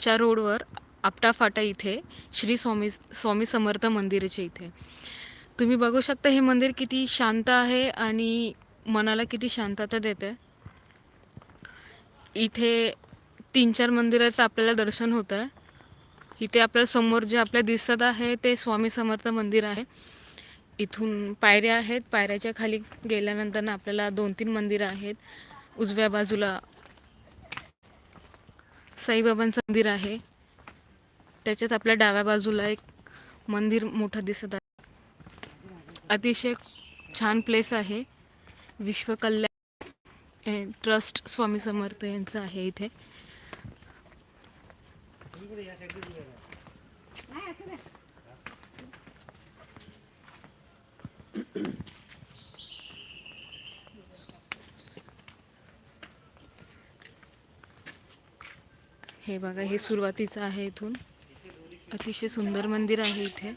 च्या रोडवर आपटाफाटा इथे श्री स्वामी स्वामी समर्थ मंदिराच्या इथे. तुम्ही बघू शकता हे मंदिर किती शांत आहे आणि मनाला किती शांतता देते. इथे तीन चार मंदिराचं आपल्याला दर्शन होतं आहे इथे आपल्यासमोर जे आपल्या दिसत आहे ते स्वामी समर्थ मंदिर आहे. इथून पायऱ्या आहेत. पायऱ्याच्या खाली गेल्यानंतर ना आपल्याला दोन तीन मंदिरं आहेत. उजव्या बाजूला साईबाबांचं मंदिर आहे. त्याच्यात आपल्या डाव्या बाजूला एक मंदिर मोठं दिसत आहे. अतिशय छान प्लेस आहे. विश्वकल्याण ट्रस्ट स्वामी समर्थ यांचं आहे इथे. हे बघा हे सुरुवातीचं आहे इथून. अतिशय सुंदर मंदिर आहे इथे.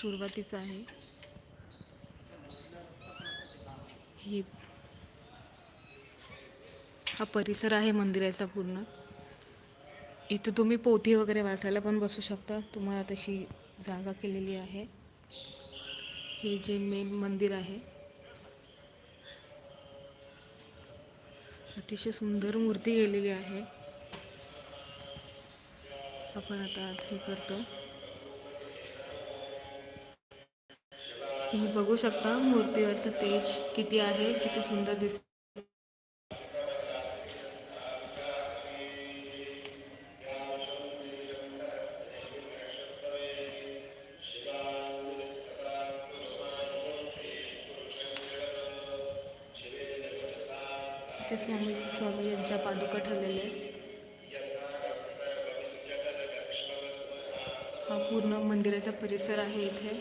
सुरुवातीचं आहे. ही हा परिसर आहे मंदिराचा पूर्ण. इथं तुम्ही पोथी वगैरे वाचायला पण बसू शकता. तुम्हाला तशी जागा केलेली आहे. हे जे मेन मंदिर आहे अतिशय सुंदर मूर्ती गेलेली आहे. आपण आता आज हे करतो. तुम्ही बघू शकता मूर्तीवरचं तेज किती आहे किती सुंदर दिसत ते स्वामी स्वामी यांच्या पादुका ठेवलेले आहेत. हा पूर्ण मंदिराचा परिसर आहे इथे.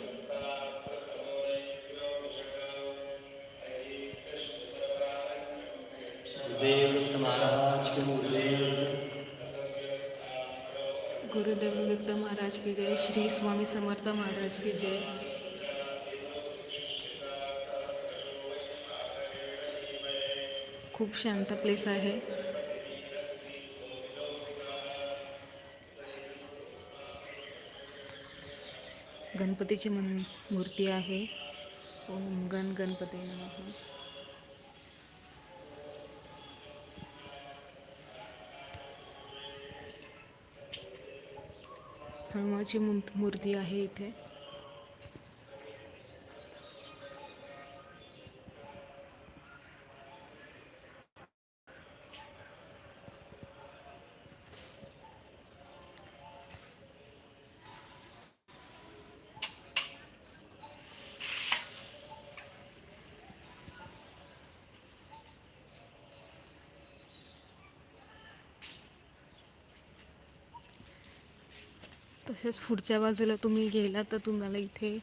गुरुदेव दत्त महाराज की जय. श्री स्वामी समर्थ महाराज की जय. खूप शांत प्लेस आहे. गणपतीची मन मूर्ती आहे. ओम गण गणपती नमः. हनुमाची मूर्ती आहे इथे. तसेच पुढच्या बाजूला तुम्ही गेला तर तुम्हाला इथे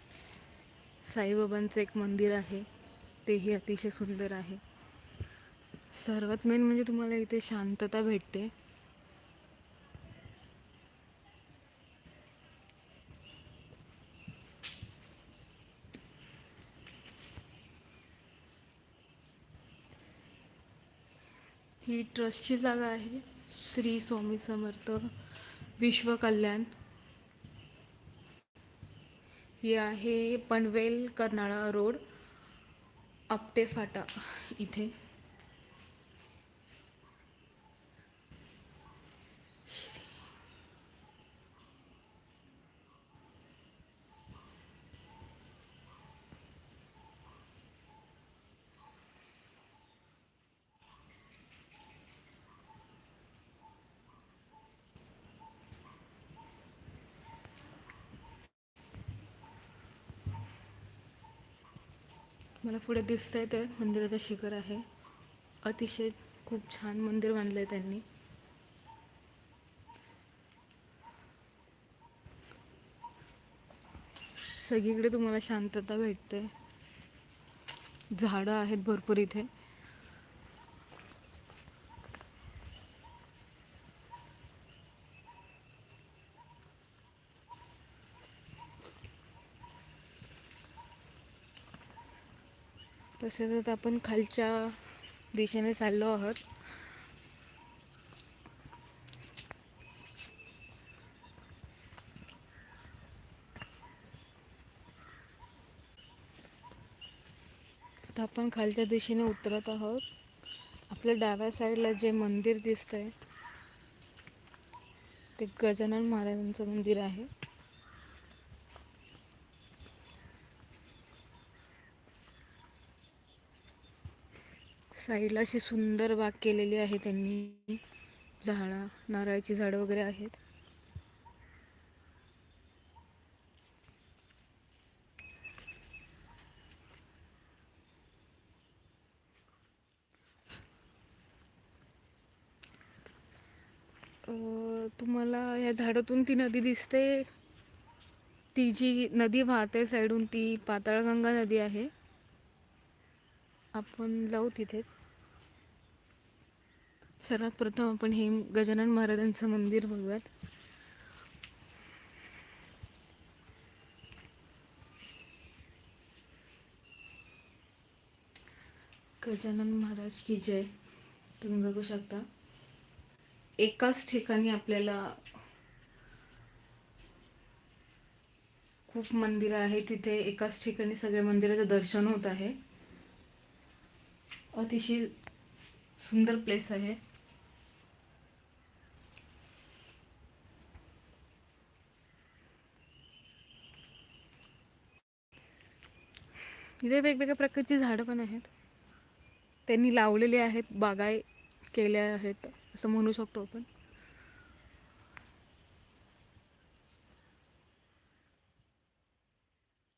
साईबाबांचं एक मंदिर आहे. तेही अतिशय सुंदर आहे. सर्वात मेन म्हणजे तुम्हाला इथे शांतता भेटते. ही ट्रस्टची जागा आहे. श्री स्वामी समर्थ विश्वकल्याण. ही आहे पनवेल कर्नाळा रोड आपटे फाटा इथे. मला पुढे दिसतंय ते मंदिराचं शिखर आहे. अतिशय खूप छान मंदिर बांधलं आहे त्यांनी. सगळीकडे तुम्हाला शांतता भेटते. झाडं आहेत भरपूर इथे. तसेच आता आपण खालच्या दिशेने चाललो आहोत. तर आपण खालच्या दिशेने उतरत आहोत. आपल्या डाव्या साईडला जे मंदिर दिसतंय ते गजानन महाराजांचं मंदिर आहे. साईडला अशी सुंदर बाग केलेली आहे त्यांनी. झाडं नारळाची झाडं वगैरे आहेत. तुम्हाला या झाडातून ती नदी दिसते. ती जी नदी वाहते साईडून ती पाताळगंगा नदी आहे. आपण जाऊ तिथेच सर्वात प्रथम आपण हे गजानन महाराजांचं मंदिर बघूयात. गजानन महाराज की जय. तुम्ही बघू शकता. एकाच ठिकाणी आपल्याला खूप मंदिरं आहे तिथे. एकाच ठिकाणी सगळ्या मंदिराचं दर्शन होत आहे. अतिशय सुंदर प्लेस आहे. इथे वेगवेगळ्या प्रकारची झाडं पण आहेत. त्यांनी लावलेली आहेत बागाय केल्या आहेत असं म्हणू शकतो आपण.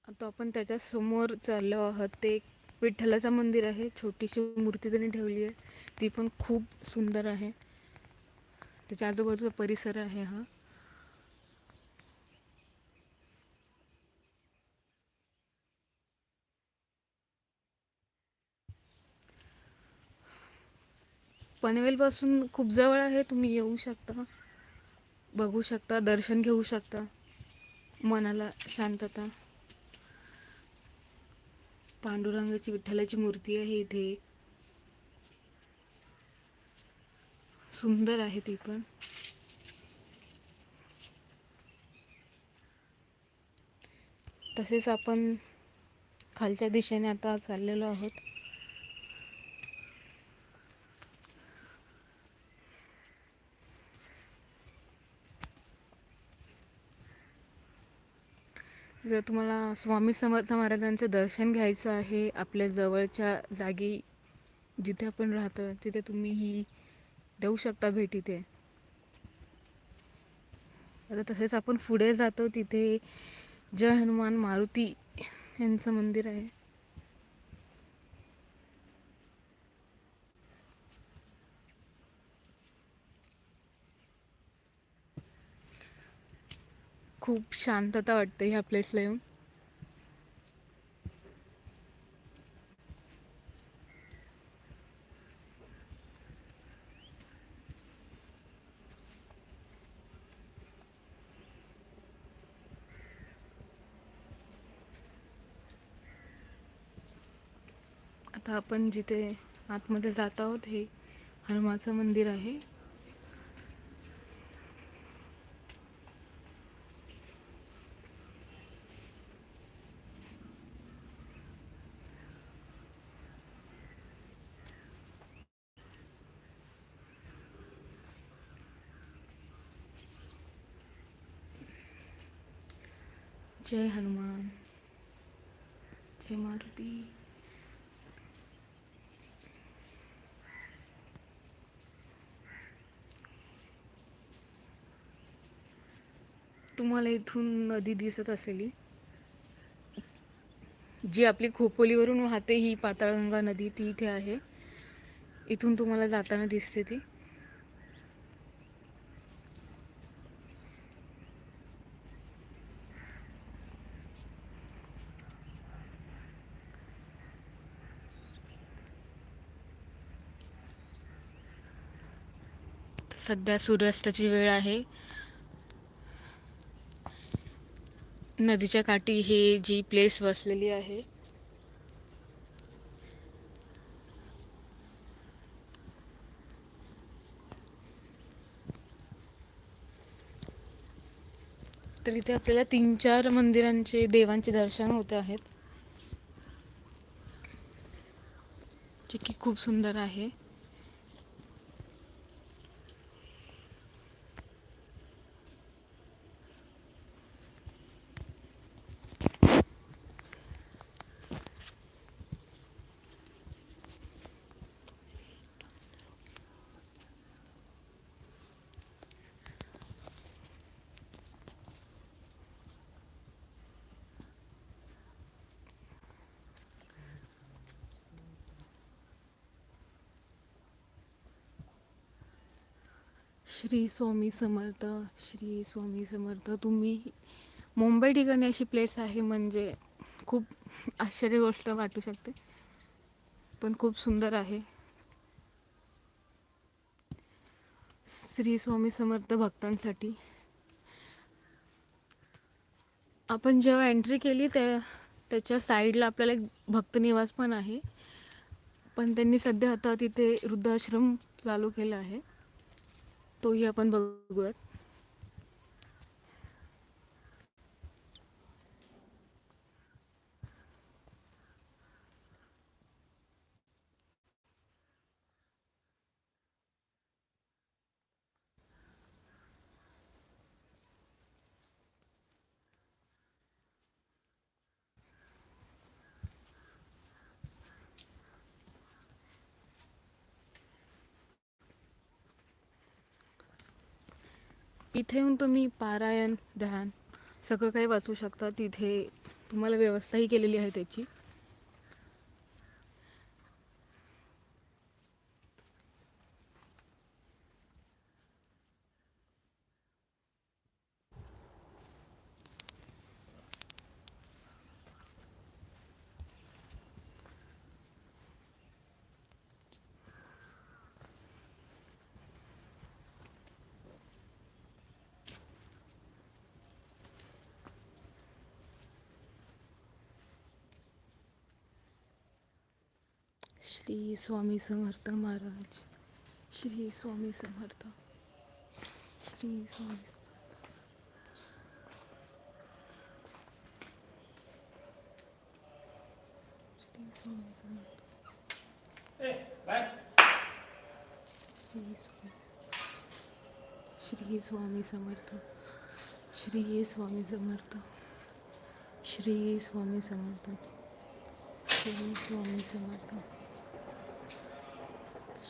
आता आपण त्याच्यासमोर चाललो आहोत ते एक विठ्ठलाचं मंदिर आहे. छोटीशी मूर्ती त्यांनी ठेवली आहे. ती पण खूप सुंदर आहे. त्याच्या आजूबाजूचा परिसर आहे हा. पनवेलपासून खूप जवळ आहे. तुम्ही येऊ शकता. बघू शकता. दर्शन घेऊ शकता. मनाला शांतता. पांडुरंगाची विठ्ठलाची मूर्ती आहे इथे. सुंदर आहे ती पण. तसेच आपण खालच्या दिशेने आता चाललेलो आहोत. जर तुम्हाला स्वामी समर्थ महाराजांचं दर्शन घ्यायचं आहे आपल्या जवळच्या जागी जिथे आपण राहतो तिथे तुम्ही ही देऊ शकता भेट इथे आता तसेच आपण पुढे जातो तिथे जय हनुमान मारुती यांचं मंदिर आहे. खूप शांतता वाटते ह्या प्लेसला येऊन. आता आपण जिथे आतमध्ये जात आहोत हे हनुमाचं मंदिर आहे. जय हनुमान जय मारुती। तुम्हाला इथून नदी दिसत असेल जी आपली खोपोलीवरून वाहते ही पाताळगंगा नदी ती इथे आहे. इथून तुम्हाला जाताना दिसते ती. सध्या सूर्यास्ताची वेळ आहे. नदीच्या काठी हे जी प्लेस वसलेली आहे. तर इथे आपल्याला तीन चार मंदिरांचे देवांचे दर्शन होत आहेत. जे की खूप सुंदर आहे. श्री स्वामी समर्थ श्री स्वामी समर्थ. तुम्ही मुंबई ठिकाणी अशी प्लेस आहे म्हणजे खूप आश्चर्य गोष्ट वाटू शकते. पण खूप सुंदर आहे. श्री स्वामी समर्थ भक्तांसाठी. आपण जेव्हा एंट्री केली त्या त्याच्या साईडला आपल्याला एक भक्त निवास पण आहे. पण त्यांनी सध्या आता तिथे वृद्धाश्रम चालू केला आहे. तोही आपण बघूयात. इथे येऊन तुम्ही पारायण ध्यान सगळं काही वाचू शकता. तिथे तुम्हाला व्यवस्थाही केलेली आहे त्याची. श्री स्वामी समर्थ महाराज श्री स्वामी समर्थ श्री स्वामी समर्थ. श्री स्वामी समर्थ। श्री स्वामी समर्थ। श्री स्वामी समर्थ। श्री स्वामी समर्थ। श्री स्वामी समर्थ।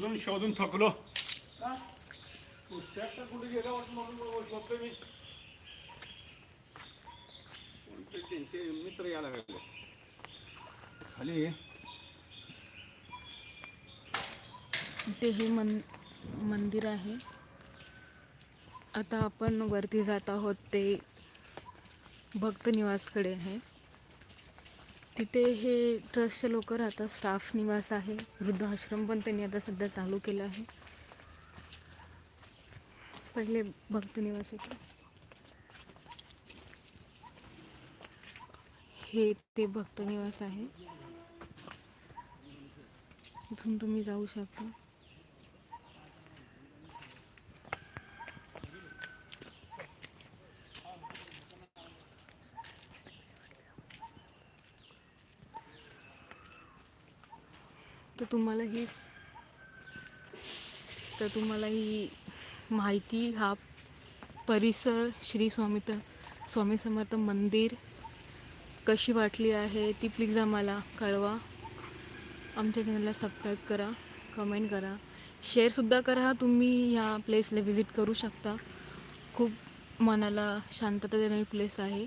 शोधून शोधून थकलो. पुस्तक कुठे गेलं वाटतं म्हणून शोधतोय मी. कोणते त्यांचे मित्र यायला लागले. खाली. इथे हे मन मंदिर आहे. आता आपण वरती जात आहोत ते भक्त निवासकडे आहे. तिथे हे ट्रस्टचे लोक राहतात. स्टाफ निवास आहे. वृद्धाश्रम पण त्यांनी आता सध्या चालू केला आहे. पहिले भक्त निवास होते. हे ते भक्त निवास आहे. इथून तुम्ही जाऊ शकता. तुम्हाला ही तर तुम्हाला ही माहिती हा परिसर श्री स्वामी स्वामी समर्थ मंदिर कशी वाटली आहे ती प्लीज आम्हाला कळवा. आमच्या चॅनलला सबस्क्राईब करा कमेंट करा. शेअरसुद्धा करा. तुम्ही ह्या प्लेसला व्हिजिट करू शकता. खूप मनाला शांतता देणारी प्लेस आहे.